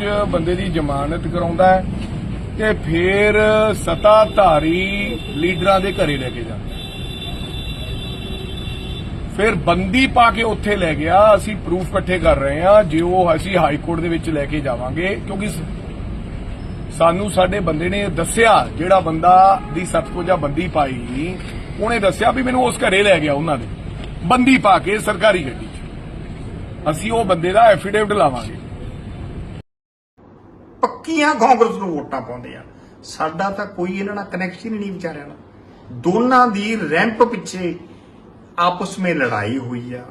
ਰੋਜ਼ ਬੰਦੇ ਦੀ ਜ਼ਮਾਨਤ ਕਰਾਉਂਦਾ ਹੈ ਤੇ ਫਿਰ ਸਤਾਧਾਰੀ ਲੀਡਰਾਂ ਦੇ ਘਰੇ ਲੈ ਕੇ ਜਾਂਦਾ ਫਿਰ ਬੰਦੀ ਪਾ ਕੇ ਉੱਥੇ ਲੈ ਗਿਆ, ਅਸੀਂ ਪ੍ਰੂਫ ਇਕੱਠੇ ਕਰ ਰਹੇ ਹਾਂ, ਜੇ ਉਹ ਅਸੀਂ ਹਾਈ ਕੋਰਟ ਦੇ ਵਿੱਚ ਲੈ ਕੇ ਜਾਵਾਂਗੇ, ਕਿਉਂਕਿ ਸਾਨੂੰ ਸਾਡੇ ਬੰਦੇ ਨੇ ਦੱਸਿਆ, ਜਿਹੜਾ ਬੰਦਾ ਦੀ ਸਤਕੋਜਾ ਬੰਦੀ ਪਾਈ, ਉਹਨੇ ਦੱਸਿਆ ਵੀ ਮੈਨੂੰ ਉਸ ਘਰੇ ਲੈ ਗਿਆ ਉਹਨਾਂ ਦੇ। ਬੰਦੀ ਪਾ ਕੇ ਸਰਕਾਰੀ ਗੱਡੀ 'ਚ। ਅਸੀਂ ਉਹ ਬੰਦੇ ਦਾ ਐਫੀਡੇਵਿਟ ਲਾਵਾਂਗੇ। ਪੱਕੀਆਂ ਕਾਂਗਰਸ ਨੂੰ ਵੋਟਾਂ ਪਾਉਂਦੇ ਆ। ਸਾਡਾ ਤਾਂ ਕੋਈ ਇਹਨਾਂ ਨਾਲ ਕਨੈਕਸ਼ਨ ਹੀ ਨਹੀਂ ਵਿਚਾਰਿਆਂ ਨਾਲ। ਦੋਨਾਂ ਦੀ ਰੈਂਪ ਪਿੱਛੇ ਆਪਸ ਵਿੱਚ ਲੜਾਈ ਹੋਈ ਆ।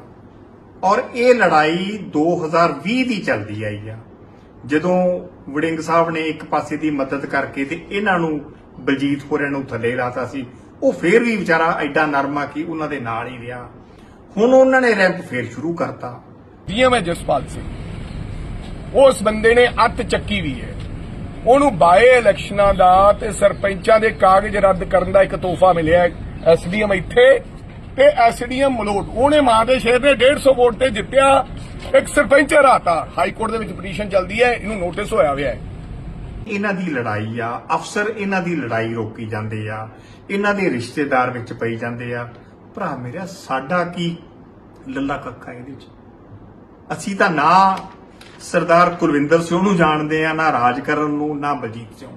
ਔਰ ਇਹ ਲੜਾਈ 2020 ਦੀ ਚੱਲਦੀ ਆਈ ਆ। ਜਦੋਂ ਵੜਿੰਗ ਸਾਹਿਬ ਨੇ ਇੱਕ ਪਾਸੇ ਦੀ ਮਦਦ ਕਰਕੇ ਤੇ ਇਹਨਾਂ ਨੂੰ ਬਲਜੀਤ ਹੋਰਿਆਂ ਨੂੰ ਥੱਲੇ ਲਾਤਾ ਸੀ, ਉਹ ਫੇਰ ਵੀ ਵਿਚਾਰਾ ਐਡਾ ਨਰਮਾ ਕਿ ਉਹਨਾਂ ਦੇ ਨਾਲ ਹੀ ਰਿਹਾ। ਹੁਣ ਉਹਨਾਂ ਨੇ ਰੈਂਪ ਫੇਰ ਸ਼ੁਰੂ ਕਰਤਾ। ਡੀਐਮ ਹੈ ਜਸਪਾਲ ਸਿੰਘ। ਉਸ ਬੰਦੇ ਨੇ ਅੱਤ ਚੱਕੀ ਵੀ ਹੈ। ਉਹਨੂੰ ਬਾਏ ਇਲੈਕਸ਼ਨਾਂ ਦਾ ਤੇ ਸਰਪੰਚਾਂ ਦੇ ਕਾਗਜ਼ ਰੱਦ ਕਰਨ ਦਾ ਇੱਕ ਤੋਹਫਾ ਮਿਲਿਆ ਐਸਡੀਐਮ ਇੱਥੇ ਤੇ ਐਸਡੀਐਮ ਮਲੋਟ। ਉਹਨੇ ਮਾਂ ਦੇ ਸ਼ੇਰ ਨੇ 150 ਵੋਟ ਤੇ ਜਿੱਤਿਆ। ਇੱਕ ਸਰਪੰਚ ਹਰਾਤਾ। ਹਾਈ ਕੋਰਟ ਦੇ ਵਿੱਚ ਪਟੀਸ਼ਨ ਚੱਲਦੀ ਹੈ। ਇਹਨੂੰ ਨੋਟਿਸ ਹੋਇਆ ਹੋਇਆ ਹੈ। ਇਹਨਾਂ ਦੀ ਲੜਾਈ ਆ। ਅਫਸਰ ਇਹਨਾਂ ਦੀ ਲੜਾਈ ਰੋਕੀ ਜਾਂਦੇ ਆ। ਇਹਨਾਂ ਦੇ ਰਿਸ਼ਤੇਦਾਰ ਵਿੱਚ ਪਈ ਜਾਂਦੇ ਆ। ਭਰਾ ਮੇਰਾ, ਸਾਡਾ ਕੀ ਲੱਲਾ ਕੱਕਾ ਇਹਦੇ ਚ ਅਸੀਂ ਤਾਂ ਨਾ ਸਰਦਾਰ ਕੁਲਵਿੰਦਰ ਸਿੰਘ ਨੂੰ ਜਾਣਦੇ ਆ, ਨਾ ਰਾਜ ਕਰਨ ਨੂੰ, ਨਾ ਬਲਜੀਤ ਸਿੰਘ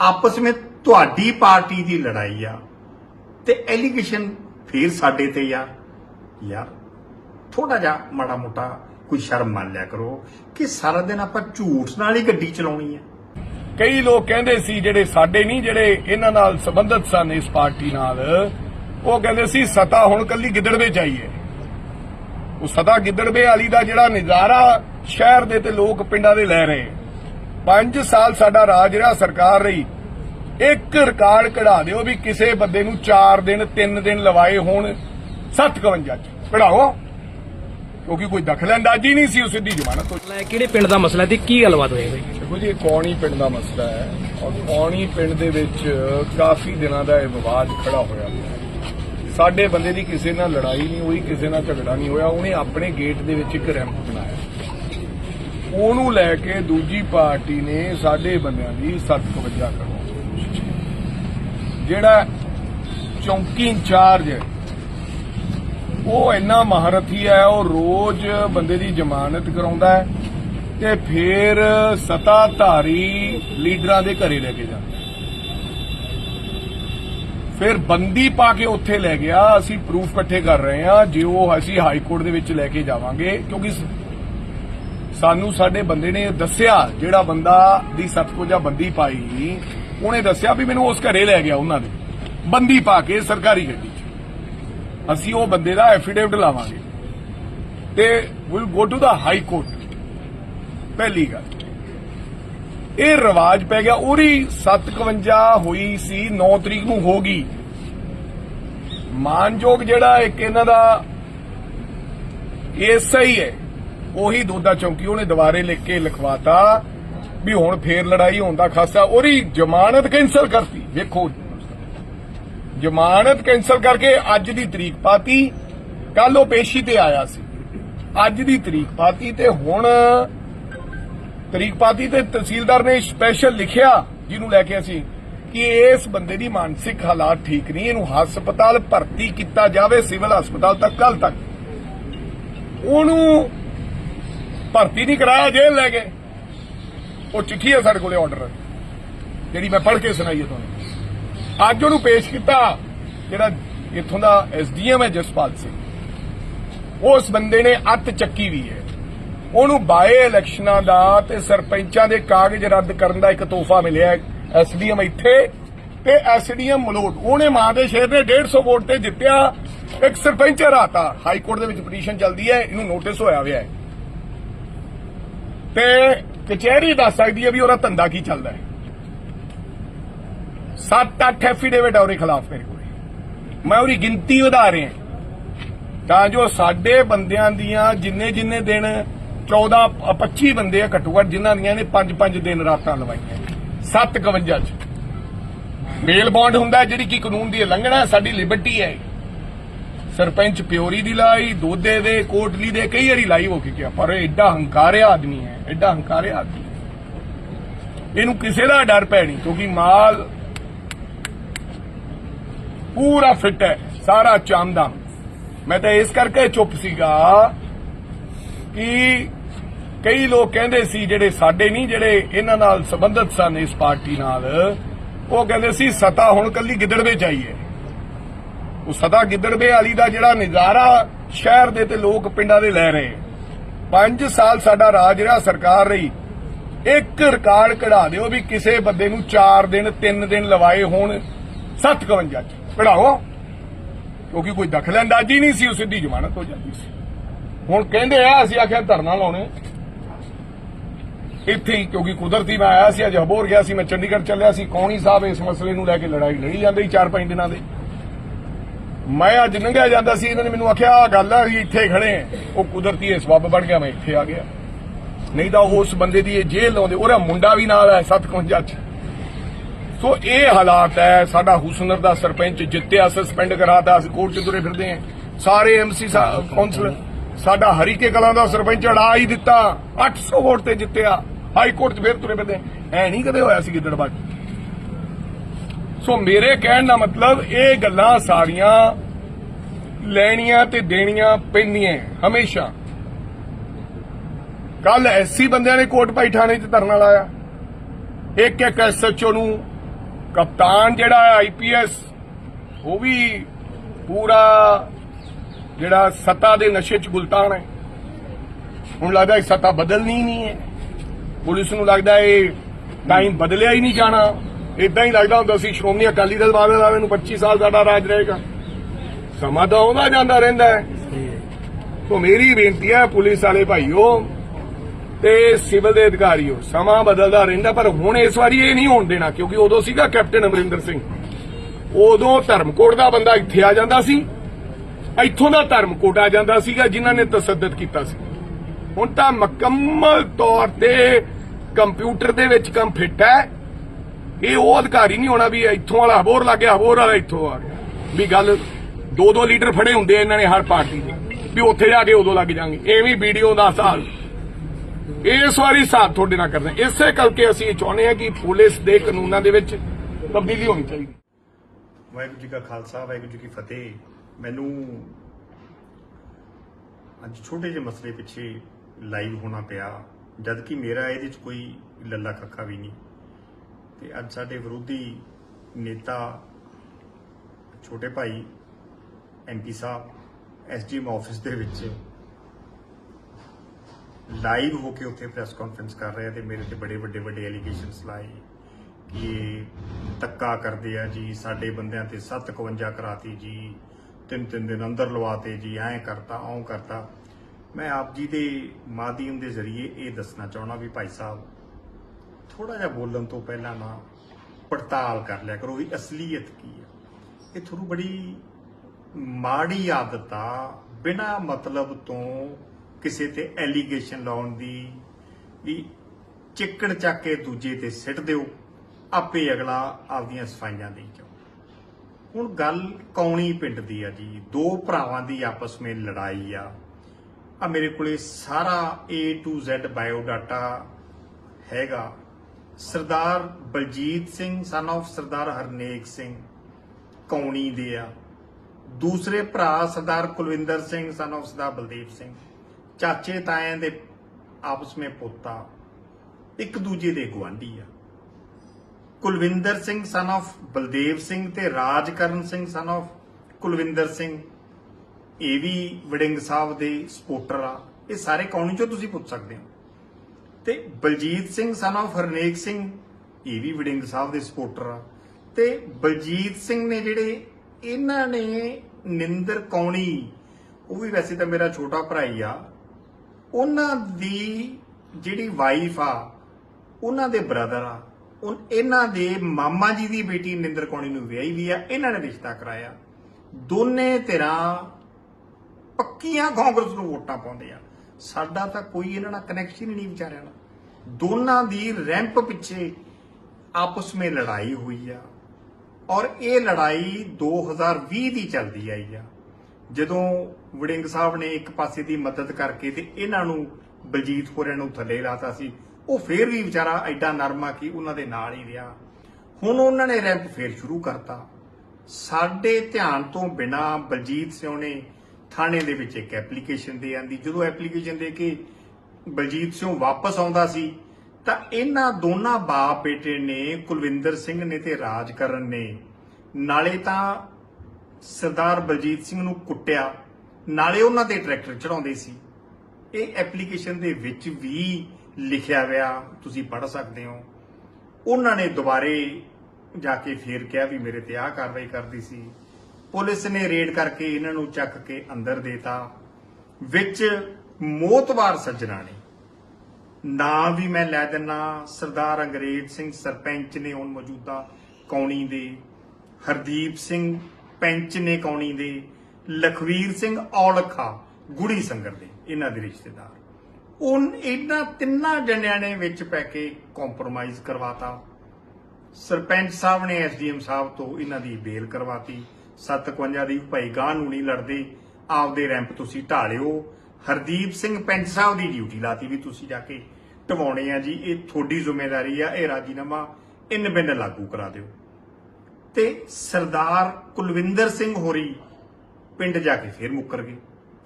ਆਪਸ ਵਿੱਚ ਤੁਹਾਡੀ ਪਾਰਟੀ ਦੀ ਲੜਾਈ ਆ ਤੇ ਐਲੀਗੇਸ਼ਨ ਫੇਰ ਸਾਡੇ ਤੇ ਯਾਰ ਯਾਰ ਥੋੜਾ ਜਿਹਾ ਮਾੜਾ ਮੋਟਾ ਕੋਈ ਸ਼ਰਮ ਮੰਨ ਲਿਆ ਕਰੋ ਕਿ ਸਾਰਾ ਦਿਨ ਆਪਾਂ ਝੂਠ ਨਾਲ ਹੀ ਗੱਡੀ ਚਲਾਉਣੀ ਹੈ ਕਈ ਲੋਕ ਕਹਿੰਦੇ ਸੀ ਜਿਹੜੇ ਸਾਡੇ ਨਹੀਂ, ਜਿਹੜੇ ਇਹਨਾਂ ਨਾਲ ਸੰਬੰਧਿਤ ਸਨ ਇਸ ਪਾਰਟੀ ਨਾਲ, ਉਹ ਕਹਿੰਦੇ ਸੀ, ਸਤਾ ਹੁਣ ਕੱਲੀ ਗਿੱਦੜਵੇ ਚਾਹੀਏ ਉਹ ਸਦਾ ਗਿੱਦੜਵੇ ਵਾਲੀ ਦਾ ਜਿਹੜਾ ਨਜ਼ਾਰਾ ਸ਼ਹਿਰ ਦੇ ਤੇ ਲੋਕ ਪਿੰਡਾਂ ਦੇ ਲੈ ਰਹੇ। 5 ਸਾਲ ਸਾਡਾ ਰਾਜ ਰਿਹਾ ਸਰਕਾਰ ਰਹੀ। ਇੱਕ ਰਿਕਾਰਡ ਕਢਾ ਦਿਓ ਵੀ ਕਿਸੇ ਬੰਦੇ ਨੂੰ 4 ਦਿਨ 3 ਦਿਨ ਲਵਾਏ ਹੋਣ 57 ਚ। ਕਢਾਓ। ਕਿਉਂਕਿ ਕੋਈ ਦਖਲਅੰਦਾਜ਼ੀ ਨਹੀਂ ਸੀ ਉਸ ਦੀ ਜ਼ਮਾਨਤ ਤੋਂ। ਕਿਹੜੇ ਪਿੰਡ ਦਾ ਮਸਲਾ ਤੇ ਕੀ ਗੱਲਬਾਤ ਹੋਈ ਬਈ ਦੇਖੋ ਜੀ ਇਹ ਕੌਣੀ ਪਿੰਡ ਦਾ ਮਸਲਾ ਹੈ ਔਰ ਕੌਣੀ ਪਿੰਡ ਦੇ ਵਿੱਚ ਕਾਫੀ ਦਿਨਾਂ ਦਾ ਇਹ ਵਿਵਾਦ ਖੜਾ ਹੋਇਆ ਸਾਡੇ ਬੰਦੇ ਦੀ ਕਿਸੇ ਨਾਲ ਲੜਾਈ ਨਹੀਂ ਹੋਈ ਕਿਸੇ ਨਾਲ ਝਗੜਾ ਨਹੀਂ ਹੋਇਆ। ਉਹਨੇ ਆਪਣੇ ਗੇਟ ਦੇ ਵਿੱਚ ਇੱਕ ਰੈਂਪ ਬਣਾਇਆ। ਉਹਨੂੰ ਲੈ ਕੇ ਦੂਜੀ ਪਾਰਟੀ ਨੇ ਸਾਡੇ ਬੰਦਿਆਂ ਦੀ 57 ਕਰੋ। ਜਿਹੜਾ ਚੌਂਕੀ ਇੰਚਾਰਜ ਉਹ ਇੰਨਾ ਮਹਾਰਥੀ ਹੈ, ਉਹ ਰੋਜ਼ ਬੰਦੇ ਦੀ ਜ਼ਮਾਨਤ ਕਰਾਉਂਦਾ ਹੈ ਤੇ ਫਿਰ ਸਤਾਧਾਰੀ ਲੀਡਰਾਂ ਦੇ ਘਰੇ ਲੈ ਕੇ ਜਾਂਦਾ ਫਿਰ ਬੰਦੀ ਪਾ ਕੇ ਉੱਥੇ ਲੈ ਗਿਆ, ਅਸੀਂ ਪ੍ਰੂਫ ਇਕੱਠੇ ਕਰ ਰਹੇ ਹਾਂ, ਜੇ ਉਹ ਅਸੀਂ ਹਾਈ ਕੋਰਟ ਦੇ ਵਿੱਚ ਲੈ ਕੇ ਜਾਵਾਂਗੇ, ਕਿਉਂਕਿ ਸਾਨੂੰ ਸਾਡੇ ਬੰਦੇ ਨੇ ਦੱਸਿਆ ਜਿਹੜਾ ਬੰਦਾ ਦੀ ਸਤਕੋਜਾ ਬੰਦੀ ਪਾਈ। ਉਹਨੇ ਦੱਸਿਆ ਵੀ ਮੈਨੂੰ ਉਸ ਘਰੇ ਲੈ ਗਿਆ ਉਹਨਾਂ ਦੇ। ਬੰਦੀ ਪਾ ਕੇ ਸਰਕਾਰੀ ਗੱਡੀ 'ਚ। ਅਸੀਂ ਉਹ ਬੰਦੇ ਦਾ ਐਫੀਡੇਵਿਟ ਲਾਵਾਂਗੇ। ਤੇ will go to the high court ਪਹਿਲੀ ਗੱਲ। ਇਹ ਰਿਵਾਜ ਪੈ ਗਿਆ। ਉਹਦੀ 57 ਹੋਈ ਸੀ 9 ਤਰੀਕ ਨੂੰ ਹੋ ਗਈ। ਮਾਨਯੋਗ ਜਿਹੜਾ ਇੱਕ ਇਹਨਾਂ ਦਾ ਐਸਆਈ ਹੈ। ਉਹੀ ਦੋਦਾ ਚੌਂਕੀ ਉਹਨੇ ਦੁਬਾਰੇ ਲਿਖ ਕੇ ਲਿਖਵਾਤਾ ਵੀ ਹੁਣ ਫੇਰ ਲੜਾਈ ਹੋਣ ਦਾ ਖਾਸਾ, ਉਹਦੀ ਜ਼ਮਾਨਤ ਕੈਂਸਲ ਕਰਤੀ। ਵੇਖੋ ਜ਼ਮਾਨਤ ਕੈਂਸਲ ਕਰਕੇ ਅੱਜ ਦੀ ਤਰੀਕ ਪਾਤੀ ਕੱਲ ਉਹ ਪੇਸ਼ੀ ਤੇ ਆਇਆ ਸੀ। ਅੱਜ ਦੀ ਤਰੀਕ ਪਾਤੀ ਤੇ ਹੁਣ ਤਰੀਕ ਪਾਤੀ ਤੇ ਤਹਿਸੀਲਦਾਰ ਨੇ ਸਪੈਸ਼ਲ ਲਿਖਿਆ, ਜਿਹਨੂੰ ਲੈ ਕੇ ਅਸੀਂ ਕਿ ਇਸ ਬੰਦੇ ਦੀ ਮਾਨਸਿਕ ਹਾਲਾਤ ਠੀਕ ਨਹੀਂ, ਇਹਨੂੰ ਹਸਪਤਾਲ ਭਰਤੀ ਕੀਤਾ ਜਾਵੇ, ਸਿਵਲ ਹਸਪਤਾਲ ਤੱਕ ਕੱਲ ਤੱਕ। ਉਹਨੂੰ ਭਰਤੀ ਨਹੀਂ ਕਰਾਇਆ, ਜੇਲ੍ਹ ਲੈ ਗਏ। ਉਹ ਚਿੱਠੀ ਹੈ ਸਾਡੇ ਕੋਲੇ ਆਰਡਰ ਜਿਹੜੀ ਮੈਂ ਪੜ੍ਹ ਕੇ ਸੁਣਾਈ ਹੈ ਤੁਹਾਨੂੰ। ਅੱਜ ਉਹਨੂੰ ਪੇਸ਼ ਕੀਤਾ ਜਿਹੜਾ ਇੱਥੋਂ ਦਾ ਐਸਡੀਐਮ ਹੈ ਜਸਪਾਲ ਸਿੰਘ। ਉਸ ਬੰਦੇ ਨੇ ਅੱਤ ਚੱਕੀ ਵੀ ਹੈ। ਉਹਨੂੰ ਬਾਏ ਇਲੈਕਸ਼ਨਾਂ ਦਾ ਤੇ ਸਰਪੰਚਾਂ ਦੇ ਕਾਗਜ਼ ਰੱਦ ਕਰਨ ਦਾ ਇੱਕ ਤੋਹਫਾ ਮਿਲਿਆ ਐਸਡੀਐਮ ਇੱਥੇ। ਤੇ ਐਸਡੀਐਮ ਮਲੋਟ, ਉਹਨੇ ਮਾਂ ਦੇ ਸ਼ੇਰ ਨੇ 150 ਵੋਟ ਤੇ ਜਿੱਤਿਆ। ਇੱਕ ਸਰਪੰਚ ਹਰਾਤਾ ਹਾਈ ਕੋਰਟ ਦੇ ਵਿੱਚ ਪਟੀਸ਼ਨ ਚੱਲਦੀ ਹੈ, ਇਹਨੂੰ ਨੋਟਿਸ ਹੋਇਆ ਹੋਇਆ ਹੈ। ਤੇ ਕਚਹਿਰੀ ਦੱਸ ਸਕਦੀ ਹੈ ਵੀ ਉਹਦਾ ਧੰਦਾ ਕੀ ਚੱਲਦਾ ਹੈ। 7-8 ਐਫੀਡੇਵਿਟ ਆ ਖਿਲਾਫ ਮੇਰੇ ਕੋਲ। ਮੈਂ ਉਹਦੀ ਗਿਣਤੀ ਵਧਾ ਰਿਹਾ ਤਾਂ ਜੋ ਸਾਡੇ ਬੰਦਿਆਂ ਦੀਆਂ ਜਿੰਨੇ ਜਿੰਨੇ ਦਿਨ 14 ਅ, 25 ਬੰਦੇ ਆ ਘੱਟੋ ਘੱਟ ਜਿਨ੍ਹਾਂ ਦੀਆਂ ਨੇ 5-5 ਦਿਨ ਰਾਤਾਂ ਲਵਾਈਆਂ। 751 ਚ। ਮੇਲ ਬੌਂਡ ਹੁੰਦਾ ਜਿਹੜੀ ਕਿ ਕਾਨੂੰਨ ਦੀ ਉਲੰਘਣਾ ਸਾਡੀ ਲਿਬਰਟੀ ਹੈ। ਸਰਪੰਚ ਪਿਓਰੀ ਦੀ ਲਾਈ ਦੋਦੇ ਦੇ, ਕੋਟਲੀ ਦੇ, ਕਈ ਵਾਰੀ ਲਾਈ ਹੋ ਕੇ ਕਿਹਾ, ਪਰ ਇਹ ਐਡਾ ਹੰਕਾਰਿਆ ਆਦਮੀ ਹੈ, ਐਡਾ ਹੰਕਾਰਿਆ ਆਦਮੀ ਇਹਨੂੰ ਕਿਸੇ ਦਾ ਡਰ ਪੈ ਨਹੀਂ, ਕਿਉਂਕਿ ਮਾਲ ਪੂਰਾ ਫਿੱਟ ਹੈ, ਸਾਰਾ ਚਾਂਦਾ ਮੈਂ ਤਾਂ ਇਸ ਕਰਕੇ ਚੁੱਪ ਸੀਗਾ ਕਿ ਕਈ ਲੋਕ ਕਹਿੰਦੇ ਸੀ, ਜਿਹੜੇ ਸਾਡੇ ਨਹੀਂ, ਜਿਹੜੇ ਇਹਨਾਂ ਨਾਲ ਸੰਬੰਧਿਤ ਸਨ ਇਸ ਪਾਰਟੀ ਨਾਲ, ਉਹ ਕਹਿੰਦੇ ਸੀ, ਸਤਾ ਹੁਣ ਕੱਲੀ ਆਈ ਚਾਹੀਏ ਉਹ ਸਦਾ ਗਿੱਦੜਵੇ ਵਾਲੀ ਦਾ ਜਿਹੜਾ ਨਜ਼ਾਰਾ ਸ਼ਹਿਰ ਦੇ ਤੇ ਲੋਕ ਪਿੰਡਾਂ ਦੇ ਲੈ ਰਹੇ। 5 ਸਾਲ ਸਾਡਾ ਰਾਜ ਰਿਹਾ ਸਰਕਾਰ ਰਹੀ। ਇੱਕ ਰਿਕਾਰਡ ਕਢਾ ਦਿਓ ਵੀ ਕਿਸੇ ਬੰਦੇ ਨੂੰ 4 ਦਿਨ 3 ਦਿਨ ਲਵਾਏ ਹੋਣ 751 ਚ। ਕਢਾਓ। ਕਿਉਂਕਿ ਕੋਈ ਦਖਲ ਅੰਦਾਜ਼ੀ ਨਹੀਂ ਸੀ, ਉਹ ਸਿੱਧੀ ਜ਼ਮਾਨਤ ਹੋ ਜਾਂਦੀ ਸੀ। ਹੁਣ ਕਹਿੰਦੇ ਆ, ਅਸੀਂ ਆਖਿਆ ਧਰਨਾ ਲਾਉਣੇ। ਇੱਥੇ ਕਿਉਂਕਿ ਕੁਦਰਤੀ ਮੈਂ ਆਇਆ ਸੀ, ਅੱਜ ਹਬੋਰ ਗਿਆ ਸੀ, ਮੈਂ ਚੰਡੀਗੜ੍ਹ ਚੱਲਿਆ ਸੀ। ਕੌਣੀ ਸਾਹਿਬ ਇਸ ਮਸਲੇ ਨੂੰ ਲੈ ਕੇ ਲੜਾਈ ਲੜੀ ਜਾਂਦੇ ਸੀ 4-5 ਦਿਨਾਂ ਦੇ। ਮੈਂ ਅੱਜ ਲੰਘਿਆ ਜਾਂਦਾ ਸੀ, ਇਹਨਾਂ ਨੇ ਮੈਨੂੰ ਆਖਿਆ ਆ ਗੱਲ ਆ, ਅਸੀਂ ਇੱਥੇ ਖੜੇ ਆ। ਉਹ ਕੁਦਰਤੀ ਇਹ ਸਬੱਬ ਬਣ ਗਿਆ, ਮੈਂ ਇੱਥੇ ਆ ਗਿਆ। ਨਹੀਂ ਤਾਂ ਉਸ ਬੰਦੇ ਦੀ ਇਹ ਜੇਲ੍ਹ ਲਾਉਂਦੇ, ਉਹਦਾ ਮੁੰਡਾ ਵੀ ਨਾਲ ਹੈ 57 ਚ। ਸੋ ਇਹ ਹਾਲਾਤ ਹੈ, ਸਾਡਾ ਹੁਸਨਰ ਦਾ ਸਰਪੰਚ ਜਿੱਤਿਆ, ਸਸਪੈਂਡ ਕਰਾਤਾ, ਅਸੀਂ ਕੋਰਟ ਚ ਤੁਰੇ ਫਿਰਦੇ ਆ। ਸਾਰੇ ਐਮਸੀ ਕਾਉਂਸਲਰ ਸਾਡਾ ਹਰੀਕੇ ਕਲਾਂ ਦਾ ਸਰਪੰਚ ਅੜਾ ਹੀ ਦਿੱਤਾ 800 ਵੋਟ ਤੇ ਜਿੱਤਿਆ। ਹਾਈ ਕੋਰਟ ਚ ਫਿਰ ਤੁਰੇ ਫਿਰਦੇ ਐ ਨਹੀਂ ਕਦੇ ਹੋਇਆ ਸੀ ਗਿੱਦੜਬਾਦ ਸੋ ਮੇਰੇ ਕਹਿਣ ਦਾ ਮਤਲਬ, ਇਹ ਗੱਲਾਂ ਸਾਰੀਆਂ ਲੈਣੀਆਂ ਤੇ ਦੇਣੀਆਂ ਪੈਂਦੀਆਂ ਹਮੇਸ਼ਾ। ਕੱਲ ਐਸੀ ਬੰਦਿਆਂ ਨੇ ਕੋਟ ਭਾਈ ਥਾਣੇ 'ਚ ਧਰਨਾ ਲਾਇਆ। ਇੱਕ ਇੱਕ ਐਸਐਚਓ ਨੂੰ, ਕਪਤਾਨ ਜਿਹੜਾ ਹੈ ਆਈਪੀਐਸ ਉਹ ਵੀ ਪੂਰਾ ਜਿਹੜਾ ਸੱਤਾ ਦੇ ਨਸ਼ੇ 'ਚ ਗੁਲਤਾਨ ਹੈ। ਹੁਣ ਲੱਗਦਾ ਇਹ ਸੱਤਾ ਬਦਲਣੀ ਨਹੀਂ ਹੈ। ਪੁਲਿਸ ਨੂੰ ਲੱਗਦਾ ਇਹ ਟਾਈਮ ਬਦਲਿਆ ਹੀ ਨਹੀਂ ਜਾਣਾ। ਇਦਾਂ ਹੀ ਲੱਗਦਾ ਹੁੰਦਾ ਸੀ, ਸ਼੍ਰੋਮਣੀ ਅਕਾਲੀ ਦਲ ਵਾਲੇ ਵਾਲੇ ਨੂੰ 25 ਸਾਲ ਸਾਡਾ ਰਾਜ ਰਹੇਗਾ। ਸਮਾਂ ਤਾਂ ਆਉਂਦਾ ਜਾਂਦਾ ਰਹਿੰਦਾ ਹੈ। ਤੋਂ ਮੇਰੀ ਬੇਨਤੀ ਹੈ, ਪੁਲਿਸ ਵਾਲੇ ਭਾਈਓ ਤੇ ਸਿਵਲ ਦੇ ਅਧਿਕਾਰੀਓ, ਸਮਾਂ ਬਦਲਦਾ ਰਹਿੰਦਾ, ਪਰ ਹੁਣ ਇਸ ਵਾਰੀ ਇਹ ਨਹੀਂ ਹੋਣ ਦੇਣਾ, ਕਿਉਂਕਿ ਉਦੋਂ ਸੀਗਾ ਕੈਪਟਨ ਅਮਰਿੰਦਰ ਸਿੰਘ। ਉਦੋਂ ਧਰਮਕੋਟ ਦਾ ਬੰਦਾ ਇੱਥੇ ਆ ਜਾਂਦਾ ਸੀ, ਇੱਥੋਂ ਦਾ ਧਰਮਕੋਟ ਆ ਜਾਂਦਾ ਸੀਗਾ, ਜਿਨ੍ਹਾਂ ਨੇ ਤਸੱਦਦ ਕੀਤਾ ਸੀ। ਹੁਣ ਤਾਂ ਮੁਕੰਮਲ ਤੌਰ ਤੇ ਕੰਪਿਊਟਰ ਦੇ ਵਿੱਚ ਕੰਮ ਫਿੱਟ ਹੈ। ਇਹ ਉਹ ਅਧਿਕਾਰੀ ਨਹੀਂ ਹੋਣਾ ਵੀ ਇੱਥੋਂ ਵਾਲਾ ਹਬੋਰ ਲੱਗ ਗਿਆ ਹਬੋਰ ਵਾਲਾ ਇੱਥੋਂ ਆ ਗਿਆ। ਵੀ ਗੱਲ ਦੋ ਦੋ ਲੀਡਰ ਫੜੇ ਹੁੰਦੇ ਇਹਨਾਂ ਨੇ ਹਰ ਪਾਰਟੀ ਦੇ, ਵੀ ਉੱਥੇ ਜਾ ਕੇ ਉਦੋਂ ਲੱਗ ਜਾਾਂਗੇ ਐਵੇਂ ਵੀਡੀਓ ਦਾ ਸਾਲ ਇਸ ਵਾਰੀ ਹਿਸਾਬ ਤੁਹਾਡੇ ਨਾਲ ਕਰਦੇ। ਇਸੇ ਕਰਕੇ ਅਸੀਂ ਚਾਹੁੰਦੇ ਹਾਂ ਕਿ ਪੁਲਿਸ ਦੇ ਕਾਨੂੰਨਾਂ ਦੇ ਵਿੱਚ ਤਬਦੀਲੀ ਹੋਣੀ ਚਾਹੀਦੀ। ਵਾਹਿਗੁਰੂ ਜੀ ਕਾ ਖਾਲਸਾ, ਵਾਹਿਗੁਰੂ ਜੀ ਕੀ ਫਤਿਹ। ਮੈਨੂੰ ਅੱਜ ਛੋਟੇ ਜਿਹੇ ਮਸਲੇ ਪਿੱਛੇ ਲਾਈਵ ਹੋਣਾ ਪਿਆ ਜਦ ਕਿ ਮੇਰਾ ਇਹਦੇ 'ਚ ਕੋਈ ਲੱਲਾ ਕੱਖਾ ਵੀ ਨਹੀਂ। ਤੇ ਅੱਜ ਸਾਡੇ ਵਿਰੋਧੀ ਨੇਤਾ ਛੋਟੇ ਭਾਈ ਐਮਪੀ ਸਾਹਿਬ ਐਸਡੀਐਮ ਆਫਿਸ ਦੇ ਵਿੱਚ ਲਾਈਵ ਹੋ ਕੇ ਉੱਥੇ ਪ੍ਰੈਸ ਕਾਨਫਰੰਸ ਕਰ ਰਹੇ ਆ ਤੇ ਮੇਰੇ ਤੇ ਬੜੇ ਵੱਡੇ ਵੱਡੇ ਐਲੀਗੇਸ਼ਨਸ ਲਾਏ ਕਿ ਇਹ ਧੱਕਾ ਕਰਦੇ ਆ ਜੀ, ਸਾਡੇ ਬੰਦਿਆਂ ਤੇ 751 ਕਰਾਤੀ ਜੀ, ਤਿੰਨ ਤਿੰਨ ਦਿਨ ਅੰਦਰ ਲਵਾਤੇ ਜੀ, ਐਂ ਕਰਤਾ ਔਂ ਕਰਤਾ। ਮੈਂ ਆਪ ਜੀ ਦੇ ਮਾਧਿਅਮ ਦੇ ਜ਼ਰੀਏ ਇਹ ਦੱਸਣਾ ਚਾਹਣਾ ਵੀ ਭਾਈ ਸਾਹਿਬ ਥੋੜਾ ਜਿਹਾ ਬੋਲਣ ਤੋਂ ਪਹਿਲਾਂ ਨਾ ਪੜਤਾਲ ਕਰ ਲਿਆ ਕਰੋ ਵੀ ਅਸਲੀਅਤ ਕੀ ਹੈ ਇਹ ਤੁਹਾਨੂੰ ਬੜੀ ਮਾੜੀ ਆਦਤ ਆ, ਬਿਨਾ ਮਤਲਬ ਤੋਂ ਕਿਸੇ ਤੇ ਐਲੀਗੇਸ਼ਨ ਲਾਉਣ ਦੀ, ਵੀ ਚਿੱਕੜ ਚੱਕ ਕੇ ਦੂਜੇ ਤੇ ਸਿੱਟ ਦਿਓ, ਆਪੇ ਅਗਲਾ ਆਪਦੀਆਂ ਸਫਾਈਆਂ ਦੇਈ ਜਾਓ ਹੁਣ ਗੱਲ ਕੌਣੀ ਪਿੰਡ ਦੀ ਆ ਜੀ, ਦੋ ਭਰਾਵਾਂ ਦੀ ਆਪਸ ਵਿੱਚ ਲੜਾਈ ਆ। ਆ ਮੇਰੇ ਕੋਲੇ ਸਾਰਾ A to Z bio data ਹੈਗਾ। ਸਰਦਾਰ ਬਲਜੀਤ ਸਿੰਘ ਸਨ ਆਫ ਸਰਦਾਰ ਹਰਨੇਕ ਸਿੰਘ ਕੌਣੀ ਦੇ ਆ। ਦੂਸਰੇ ਭਰਾ ਸਰਦਾਰ ਕੁਲਵਿੰਦਰ ਸਿੰਘ ਸਨ ਆਫ ਸਰਦਾਰ ਬਲਦੇਵ ਸਿੰਘ। ਚਾਚੇ ਤਾਇਆਂ ਦੇ ਆਪਸ ਵਿੱਚ ਪੋਤਾ। ਇੱਕ ਦੂਜੇ ਦੇ ਗਵਾਂਢੀ ਆ। ਕੁਲਵਿੰਦਰ ਸਿੰਘ ਸਨ ਆਫ ਬਲਦੇਵ ਸਿੰਘ ਤੇ ਰਾਜਕਰਨ ਸਿੰਘ ਸਨ ਆਫ ਕੁਲਵਿੰਦਰ ਸਿੰਘ। ਇਹ ਵੀ ਵੜਿੰਗ ਸਾਹਿਬ ਦੇ ਸਪੋਰਟਰ ਆ। ਇਹ ਸਾਰੇ ਕੌਣੀ ਚੋਂ ਤੁਸੀਂ ਪੁੱਛ ਸਕਦੇ ਹੋ। ਤੇ ਬਲਜੀਤ ਸਿੰਘ ਸਨ of ਹਰਨੇਕ ਸਿੰਘ, ਇਹ ਵੀ ਵੜਿੰਗ ਸਾਹਿਬ ਦੇ ਸਪੋਰਟਰ ਆ। ਤੇ ਬਲਜੀਤ ਸਿੰਘ ਨੇ ਜਿਹੜੇ ਇਹਨਾਂ ਨੇ ਨਿੰਦਰ ਕੌਣੀ, ਉਹ ਵੀ ਵੈਸੇ ਤਾਂ ਮੇਰਾ ਛੋਟਾ ਭਰਾ ਹੀ ਆ। ਉਹਨਾਂ ਦੀ ਜਿਹੜੀ ਵਾਈਫ ਆ, ਉਹਨਾਂ ਦੇ ਬ੍ਰਦਰ ਆ। ਉਹ ਇਹਨਾਂ ਦੇ ਮਾਮਾ ਜੀ ਦੀ ਬੇਟੀ ਨਿੰਦਰ ਕੌਣੀ ਨੂੰ ਵਿਆਹੀ ਵੀ ਆ, ਇਹਨਾਂ ਨੇ ਰਿਸ਼ਤਾ ਕਰਾਇਆ। ਦੋਨੇ ਧਿਰਾਂ ਪੱਕੀਆਂ ਕਾਂਗਰਸ ਨੂੰ ਵੋਟਾਂ ਪਾਉਂਦੇ ਆ। ਸਾਡਾ ਤਾਂ ਕੋਈ ਇਹਨਾਂ ਨਾਲ ਕਨੈਕਸ਼ਨ ਹੀ ਨਹੀਂ ਵਿਚਾਰਿਆਂ ਨਾਲ। ਦੋਨਾਂ ਦੀ ਰੈਂਪ ਪਿੱਛੇ ਆਪਸ ਵਿੱਚ ਲੜਾਈ ਹੋਈ ਆ। ਔਰ ਇਹ ਲੜਾਈ 2020 ਦੀ ਚੱਲਦੀ ਆਈ ਆ। ਜਦੋਂ ਵੜਿੰਗ ਸਾਹਿਬ ਨੇ ਇੱਕ ਪਾਸੇ ਦੀ ਮਦਦ ਕਰਕੇ ਤੇ ਇਹਨਾਂ ਨੂੰ ਬਲਜੀਤ ਹੋਰਾਂ ਨੂੰ ਥੱਲੇ ਲਾਤਾ ਸੀ, ਉਹ ਫੇਰ ਵੀ ਵਿਚਾਰਾ ਐਡਾ ਨਰਮਾ ਕਿ ਉਹਨਾਂ ਦੇ ਨਾਲ ਹੀ ਰਿਹਾ। ਹੁਣ ਉਹਨਾਂ ਨੇ ਰੈਂਪ ਫੇਰ ਸ਼ੁਰੂ ਕਰਤਾ। ਸਾਡੇ ਧਿਆਨ ਤੋਂ ਬਿਨਾ ਬਲਜੀਤ ਸਿੰਘ ਨੇ ਥਾਣੇ ਦੇ ਵਿੱਚ ਇੱਕ ਐਪਲੀਕੇਸ਼ਨ ਦੇ ਆਂਦੀ। ਜਦੋਂ ਐਪਲੀਕੇਸ਼ਨ ਦੇ ਕੇ ਬਲਜੀਤ ਸਿੰਘ ਵਾਪਸ ਆਉਂਦਾ ਸੀ, ਤਾਂ ਇਹਨਾਂ ਦੋਨਾਂ ਬਾਪ ਬੇਟੇ ਨੇ, ਕੁਲਵਿੰਦਰ ਸਿੰਘ ਨੇ ਤੇ ਰਾਜ ਕਰਨ ਨੇ, ਨਾਲੇ ਤਾਂ ਸਰਦਾਰ ਬਲਜੀਤ ਸਿੰਘ ਨੂੰ ਕੁੱਟਿਆ, ਨਾਲੇ ਉਹਨਾਂ ਦੇ ਟਰੈਕਟਰ ਚੜਾਉਂਦੇ ਸੀ। ਇਹ ਐਪਲੀਕੇਸ਼ਨ ਦੇ ਵਿੱਚ ਵੀ ਲਿਖਿਆ ਹੋਇਆ, ਤੁਸੀਂ ਪੜ੍ਹ ਸਕਦੇ ਹੋ। ਉਹਨਾਂ ਨੇ ਦੁਬਾਰੇ ਜਾ ਕੇ ਫੇਰ ਕਿਹਾ ਵੀ ਮੇਰੇ ਤੇ ਆਹ ਕਾਰਵਾਈ ਕਰਦੀ ਸੀ। ਪੁਲਿਸ ਨੇ ਰੇਡ ਕਰਕੇ ਇਹਨਾਂ ਨੂੰ ਚੱਕ ਕੇ ਅੰਦਰ ਦੇਤਾ, ਵਿੱਚ ਮੋਤਬਾਰ ਸੱਜਣਾ ਨੇ। ਨਾਂ ਵੀ ਮੈਂ ਲੈ ਦਿੰਨਾ, ਸਰਦਾਰ ਅੰਗਰੇਜ਼ ਸਿੰਘ ਸਰਪੰਚ ਨੇ ਹੁਣ ਮੌਜੂਦਾ ਕੌਣੀ ਦੇ, ਹਰਦੀਪ ਸਿੰਘ ਪੈਂਚ ਨੇ ਕੌਣੀ ਦੇ, ਲਖਵੀਰ ਸਿੰਘ ਔਲਖਾ, ਗੁੜੀ ਸੰਗਰ ਦੇ, ਇਹਨਾਂ ਦੇ ਰਿਸ਼ਤੇਦਾਰ। ਉਨ ਇਹਨਾਂ ਤਿੰਨਾਂ ਜਣਿਆਂ ਨੇ ਵਿੱਚ ਪੈ ਕੇ ਕੰਪਰੋਮਾਈਜ਼ ਕਰਵਾਤਾ। ਸਰਪੰਚ ਸਾਹਿਬ ਨੇ ਐਸਡੀਐਮ ਸਾਹਿਬ ਤੋਂ ਇਹਨਾਂ ਦੀ ਬੇਲ ਕਰਵਾਤੀ। 57 ਦੀ ਭਾਈ ਗਾਂ ਨੂੰ ਨਹੀਂ ਲੜਦੇ, ਆਪਦੇ ਰੈਂਪ ਤੁਸੀਂ ਢਾਲਿਓ ਹਰਦੀਪ ਸਿੰਘ ਪੈਂਚ ਸਾਹਿਬ ਦੀ ਡਿਊਟੀ ਲਾਤੀ ਵੀ ਤੁਸੀਂ ਜਾ ਕੇ ਢਵਾਉਣੇ ਆ ਜੀ, ਇਹ ਤੁਹਾਡੀ ਜ਼ਿੰਮੇਵਾਰੀ ਆ, ਇਹ ਰਾਜੀਨਾਮਾ ਇਨ ਬਿਨ ਲਾਗੂ ਕਰਾ ਦਿਓ। ਤੇ ਸਰਦਾਰ ਕੁਲਵਿੰਦਰ ਸਿੰਘ ਹੋਰੀ ਪਿੰਡ ਜਾ ਕੇ ਫੇਰ ਮੁੱਕਰ ਗਏ।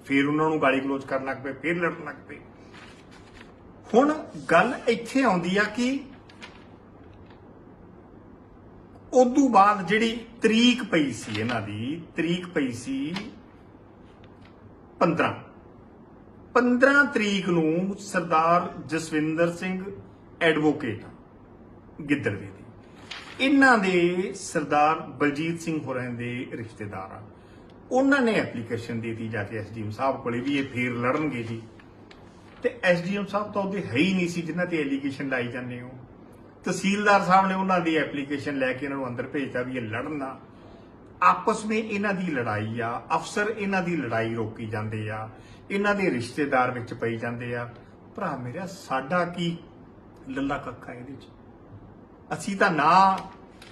ਫੇਰ ਉਹਨਾਂ ਨੂੰ ਗਾਲੀ ਗਲੋਚ ਕਰਨ ਲੱਗ ਪਏ, ਫੇਰ ਲੜਨ ਲੱਗ ਪਏ। ਹੁਣ ਗੱਲ ਇੱਥੇ ਆਉਂਦੀ ਆ ਕਿ ਉਦੋਂ ਬਾਅਦ ਜਿਹੜੀ ਤਰੀਕ ਪਈ ਸੀ ਇਹਨਾਂ ਦੀ, ਤਰੀਕ ਪਈ ਸੀ 15 15 ਤਰੀਕ ਨੂੰ ਸਰਦਾਰ ਜਸਵਿੰਦਰ ਸਿੰਘ ਐਡਵੋਕੇਟ ਗਿੱਦੜਵੇ ਦੇ ਇਹਨਾਂ ਦੇ ਸਰਦਾਰ ਬਲਜੀਤ ਸਿੰਘ ਹੋਰਾਂ ਦੇ ਰਿਸ਼ਤੇਦਾਰ ਆ। ਉਹਨਾਂ ਨੇ ਐਪਲੀਕੇਸ਼ਨ ਦੇ ਦਿੱਤੀ ਜਾ ਕੇ ਐਸਡੀਐਮ ਸਾਹਿਬ ਕੋਲੇ ਵੀ ਇਹ ਫੇਰ ਲੜਨਗੇ ਜੀ। ਤੇ ਐਸਡੀਐਮ ਸਾਹਿਬ ਤਾਂ ਉਹਦੇ ਹੈ ਹੀ ਨਹੀਂ ਸੀ ਜਿਨ੍ਹਾਂ ਤੇ ਐਲੀਗੇਸ਼ਨ ਲਾਈ ਜਾਂਦੇ ਹੋ। ਤਹਿਸੀਲਦਾਰ ਸਾਹਿਬ ਨੇ ਉਹਨਾਂ ਦੀ ਐਪਲੀਕੇਸ਼ਨ ਲੈ ਕੇ ਇਹਨਾਂ ਨੂੰ ਅੰਦਰ ਭੇਜਤਾ ਵੀ ਇਹ ਲੜਨਾ ਆਪਸ ਵਿੱਚ ਇਹਨਾਂ ਦੀ ਲੜਾਈ ਆ। ਅਫਸਰ ਇਹਨਾਂ ਦੀ ਲੜਾਈ ਰੋਕੀ ਜਾਂਦੇ ਆ। ਇਹਨਾਂ ਦੇ ਰਿਸ਼ਤੇਦਾਰ ਵਿੱਚ ਪਈ ਜਾਂਦੇ ਆ। ਭਰਾ ਮੇਰਾ, ਸਾਡਾ ਕੀ ਲੱਲਾ ਕੱਖਾ ਇਹਦੇ ਚ ਅਸੀਂ ਤਾਂ ਨਾ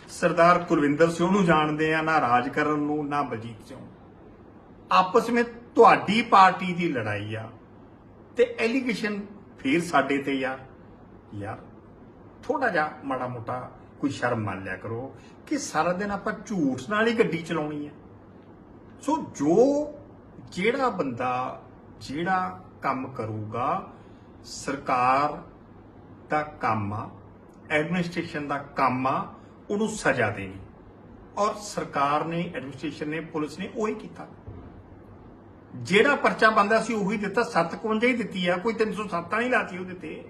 ਸਰਦਾਰ ਕੁਲਵਿੰਦਰ ਸਿੰਘ ਨੂੰ ਜਾਣਦੇ ਆ, ਨਾ ਰਾਜ ਕਰਨ ਨੂੰ, ਨਾ ਬਲਜੀਤ ਸਿੰਘ ਆਪਸ ਵਿੱਚ ਤੁਹਾਡੀ ਪਾਰਟੀ ਦੀ ਲੜਾਈ ਆ। ਤੇ ਐਲੀਗੇਸ਼ਨ ਫੇਰ ਸਾਡੇ ਤੇ ਯਾਰ ਯਾਰ ਥੋੜਾ ਜਿਹਾ ਮਾੜਾ ਮੋਟਾ ਕੋਈ ਸ਼ਰਮ ਮੰਨ ਲਿਆ ਕਰੋ ਕਿ ਸਾਰਾ ਦਿਨ ਆਪਾਂ ਝੂਠ ਨਾਲ ਹੀ ਗੱਡੀ ਚਲਾਉਣੀ ਹੈ। ਸੋ ਜੋ ਜਿਹੜਾ ਬੰਦਾ ਜਿਹੜਾ ਕੰਮ ਕਰੂਗਾ, ਸਰਕਾਰ ਦਾ ਕੰਮ ਆ, ਐਡਮਿਨਿਸਟ੍ਰੇਸ਼ਨ ਦਾ ਕੰਮ ਆ, ਉਹਨੂੰ ਸਜ਼ਾ ਦੇਣੀ। ਔਰ ਸਰਕਾਰ ਨੇ, ਐਡਮਿਨਿਸਟ੍ਰੇਸ਼ਨ ਨੇ, ਪੁਲਿਸ ਨੇ ਉਹੀ ਕੀਤਾ। ਜਿਹੜਾ ਪਰਚਾ ਬੰਦਾ ਸੀ ਉਹੀ ਦਿੱਤਾ 751 ਹੀ ਦਿੱਤੀ ਆ, ਕੋਈ 307 ਨਹੀਂ ਲਾਤੀ ਉਹਦੇ ਤੇ।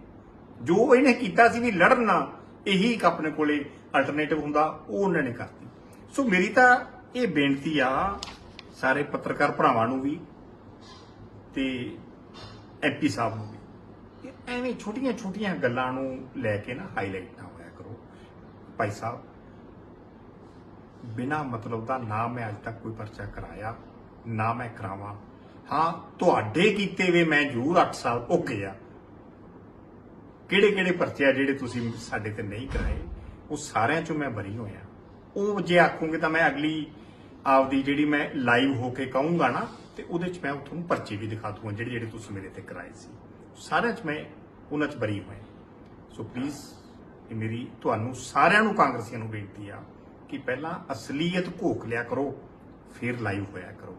ਜੋ ਇਹਨੇ ਕੀਤਾ ਸੀ ਵੀ ਲੜਨਾ, ਇਹੀ ਇੱਕ ਆਪਣੇ ਕੋਲੇ ਅਲਟਰਨੇਟਿਵ ਹੁੰਦਾ, ਉਹ ਉਹਨਾਂ ਨੇ ਕਰਤੀ। ਸੋ ਮੇਰੀ ਤਾਂ ਇਹ ਬੇਨਤੀ ਆ, ਸਾਰੇ ਪੱਤਰਕਾਰ ਭਰਾਵਾਂ ਨੂੰ ਵੀ ਤੇ ਐਮਪੀ ਸਾਹਿਬ ਨੂੰ ਵੀ, ਕਿ ਐਵੇਂ ਛੋਟੀਆਂ ਛੋਟੀਆਂ ਗੱਲਾਂ ਨੂੰ ਲੈ ਕੇ ਨਾ ਹਾਈਲਾਈਟ ਨਾ ਹੋਇਆ ਕਰੋ। ਭਾਈ ਸਾਹਿਬ, ਬਿਨਾ ਮਤਲਬ ਦਾ ਨਾ ਮੈਂ ਅੱਜ ਤੱਕ ਕੋਈ ਪਰਚਾ ਕਰਾਇਆ, ਨਾ ਮੈਂ ਕਰਾਵਾਂ। ਹਾਂ, ਤੁਹਾਡੇ ਕੀਤੇ ਵੇ ਮੈਂ ਜ਼ਰੂਰ 8 ਸਾਲ ਓਕੇ ਆ ਕਿਹੜੇ ਕਿਹੜੇ ਪਰਚੇ ਆ ਜਿਹੜੇ ਤੁਸੀਂ ਸਾਡੇ ਤੇ ਨਹੀਂ ਕਰਾਏ, ਉਹ ਸਾਰਿਆਂ ਚੋਂ ਮੈਂ ਬਰੀ ਹੋਇਆ। ਉਹ ਜੇ ਆਖੂਗੇ ਤਾਂ ਮੈਂ ਅਗਲੀ ਆਪਦੀ ਜਿਹੜੀ ਮੈਂ ਲਾਈਵ ਹੋ ਕੇ ਕਹੂੰਗਾ ਨਾ, ਤੇ ਉਹਦੇ ਚ ਮੈਂ ਤੁਹਾਨੂੰ ਪਰਚੇ ਵੀ ਦਿਖਾ ਦੂੰਗਾ ਜਿਹੜੇ ਜਿਹੜੇ ਤੁਸੀਂ ਮੇਰੇ ਤੇ ਕਰਾਏ ਸੀ। ਸਾਰਿਆਂ ਚ ਮੈਂ ਉਹਨਾਂ ਚ ਬਰੀ ਹੋਇਆ। ਸੋ ਪਲੀਜ਼ ਇਹ ਮੇਰੀ ਤੁਹਾਨੂੰ ਸਾਰਿਆਂ ਨੂੰ ਕਾਂਗਰਸੀਆਂ ਨੂੰ ਬੇਨਤੀ ਆ ਕਿ ਪਹਿਲਾਂ ਅਸਲੀਅਤ ਘੋਖ ਲਿਆ ਕਰੋ, ਫਿਰ ਲਾਈਵ ਹੋਇਆ ਕਰੋ।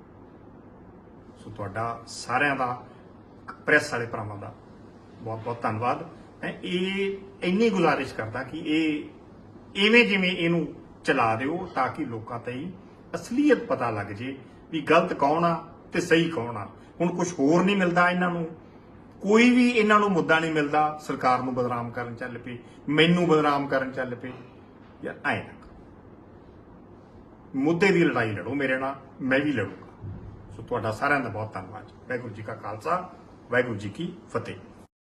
ਸੋ ਤੁਹਾਡਾ ਸਾਰਿਆਂ ਦਾ ਪ੍ਰੈਸ ਵਾਲੇ ਭਰਾਵਾਂ ਦਾ ਬਹੁਤ ਬਹੁਤ ਧੰਨਵਾਦ। ਇਹ ਇੰਨੀ ਗੁਜ਼ਾਰਿਸ਼ ਕਰਦਾ ਕਿ ਇਹ ਇਵੇਂ ਜਿਵੇਂ ਇਹਨੂੰ ਚਲਾ ਦਿਓ ਤਾਂ ਕਿ ਲੋਕਾਂ ਤਾਈਂ ਅਸਲੀਅਤ ਪਤਾ ਲੱਗ ਜੇ ਵੀ ਗਲਤ ਕੌਣ ਆ ਤੇ ਸਹੀ ਕੌਣ ਆ। ਹੁਣ ਕੁਝ ਹੋਰ ਨਹੀਂ ਮਿਲਦਾ ਇਹਨਾਂ ਨੂੰ। ਕੋਈ ਵੀ ਇਹਨਾਂ ਨੂੰ ਮੁੱਦਾ ਨਹੀਂ ਮਿਲਦਾ ਸਰਕਾਰ ਨੂੰ ਬਦਨਾਮ ਕਰਨ ਚੱਲ ਪਏ, ਮੈਨੂੰ ਬਦਨਾਮ ਕਰਨ ਚੱਲ ਪਏ। ਯਾਰ ਐਂ ਨਾ ਮੁੱਦੇ ਦੀ ਲੜਾਈ ਲੜੋ ਮੇਰੇ ਨਾਲ, ਮੈਂ ਵੀ ਲੜੂੰਗਾ। ਸੋ ਤੁਹਾਡਾ ਸਾਰਿਆਂ ਦਾ ਬਹੁਤ ਧੰਨਵਾਦ। ਵਾਹਿਗੁਰੂ ਜੀ ਕਾ ਖਾਲਸਾ, ਵਾਹਿਗੁਰੂ ਜੀ ਕੀ ਫਤਿਹ।